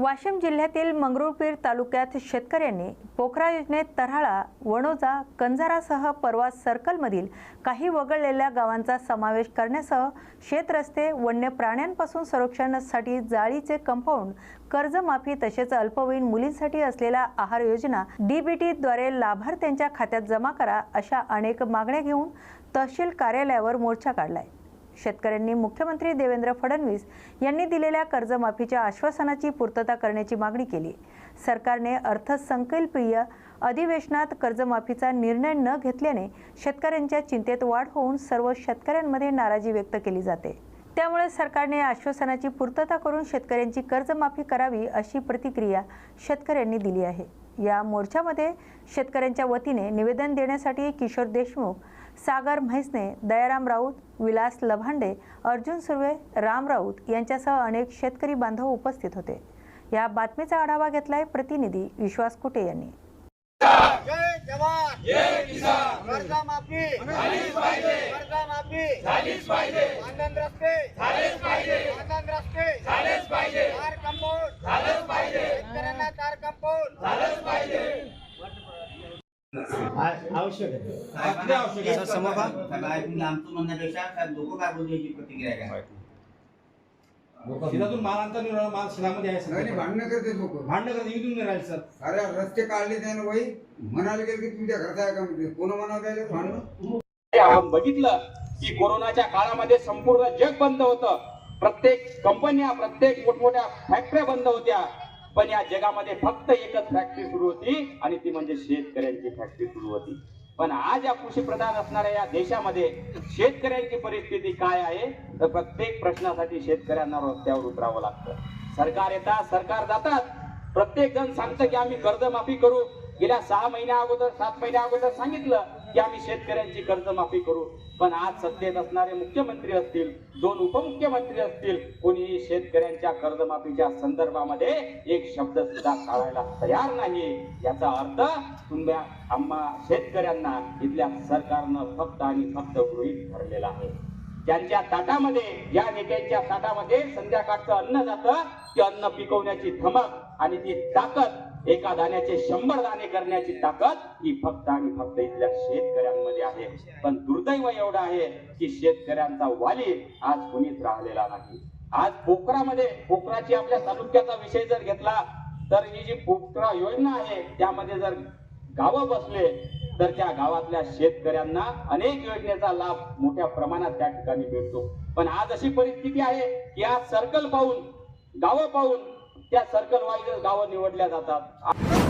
वाशिम जिल्ह्यातील मंगरुळपीर तालुक्यात शेतकऱ्यांनी पोखरा योजनेत तऱ्हाळा वणोजा कंजारासह परवा सर्कलमधील काही वगळलेल्या गावांचा समावेश करण्यासह शेतरस्ते वन्य प्राण्यांपासून संरक्षणासाठी जाळीचे कंपाऊंड कर्जमाफी तसेच अल्पवयीन मुलींसाठी असलेल्या आहार योजना डीबीटीद्वारे लाभार्थ्यांच्या खात्यात जमा करा अशा अनेक मागण्या घेऊन तहसील कार्यालयावर मोर्चा काढलाय. शेतकऱ्यांनी मुख्यमंत्री देवेंद्र फडणवीस यांनी दिलेल्या कर्जमाफीच्या आश्वासनाची पूर्तता करण्याची मागणी केली. सरकारने अर्थसंकल्पीय अधिवेशनात कर्जमाफीचा निर्णय न घेतल्याने शेतकऱ्यांच्या चिंतेत वाढ होऊन सर्व शेतकऱ्यांमध्ये नाराजी व्यक्त केली जाते. त्यामुळे सरकारने आश्वासनाची पूर्तता करून शेतकऱ्यांची कर्जमाफी करावी अशी प्रतिक्रिया शेतकऱ्यांनी दिली आहे. या मोर्चामध्ये शेतकऱ्यांच्या वतीने निवेदन देण्यासाठी किशोर देशमुख सागर म्हैसने दयाराम राऊत विलास लभांडे अर्जुन सुर्वे राम राऊत यांच्यासह अनेक शेतकरी बांधव उपस्थित होते. या बातमीचा आढावा घेतलाय प्रतिनिधी विश्वास कुटे यांनी. जय जवान जय किसान कर्जा माफी झालीच पाहिजे कर्जा माफी झालीच पाहिजे आनंद रस्ते झालेच पाहिजे आनंद रस्ते झालेच पाहिजे कार कंपाऊंड झालंच पाहिजे शेतकऱ्यांना कार कंपाऊंड झालंच पाहिजे आवश्यक आहे. किती आवश्यक आहे. सर समोर तुम्ही आमचं म्हणण्यापेक्षा साहेब लोक काय बोलतो याची प्रतिक्रिया काय शेतातून माल आणता नाही राहिला, माल शेतामध्ये आहे नाही नाही, सर भांडणं करते लोक. भांडण करत इथून नाही राहील सर. अरे रस्ते काढले त्यानं बाई. म्हणाले गेले की तुमच्या घरचा आहे का म्हणजे? कोण म्हणावं त्याला? भांडणं? आपण बघितलं की कोरोनाच्या काळामध्ये संपूर्ण जग बंद होतं. प्रत्येक कंपन्या प्रत्येक मोठमोठ्या फॅक्टऱ्या बंद होत्या. पण या जगामध्ये फक्त एकच फॅक्टरी सुरू होती आणि ती म्हणजे शेतकऱ्यांची फॅक्टरी सुरू होती. पण आज या कृषी प्रधान असणाऱ्या या देशामध्ये शेतकऱ्यांची परिस्थिती काय आहे? तर प्रत्येक प्रश्नासाठी शेतकऱ्यांना रस्त्यावर उतरावं लागतं. सरकार येतात सरकार जातात. प्रत्येक जण सांगतं की आम्ही कर्जमाफी करू. गेल्या सहा महिन्या अगोदर सात महिन्या अगोदर सांगितलं की आम्ही शेतकऱ्यांची कर्जमाफी करू. पण आज सत्तेत असणारे मुख्यमंत्री असतील दोन उपमुख्यमंत्री असतील कोणीही शेतकऱ्यांच्या कर्जमाफीच्या संदर्भामध्ये एक शब्द सुद्धा काढायला तयार नाही. याचा अर्थ तुम्ही आम्हा शेतकऱ्यांना इथल्या सरकारनं फक्त आणि फक्त गृहित धरलेला आहे. त्यांच्या ताटामध्ये या नेत्यांच्या ताटामध्ये संध्याकाळचं अन्न जातं की अन्न पिकवण्याची धमक आणि ती ताकद एका दाण्याचे शंभर दाणे करण्याची ताकद ही फक्त आणि फक्त इथल्या शेतकऱ्यांमध्ये आहे. पण दुर्दैव एवढं आहे की शेतकऱ्यांचा वाली आज कुणीच राहिलेला नाही. आज पोखरामध्ये पोखराची आपल्या तालुक्याचा विषय जर घेतला तर ही जी पोखरा योजना आहे त्यामध्ये जर गावं बसले तर त्या गावातल्या शेतकऱ्यांना अनेक योजनेचा लाभ मोठ्या प्रमाणात त्या ठिकाणी मिळतो. पण आज अशी परिस्थिती आहे की आज सर्कल पाहून गावं पाहून त्या सर्कल वाईज गावं निवडल्या जातात.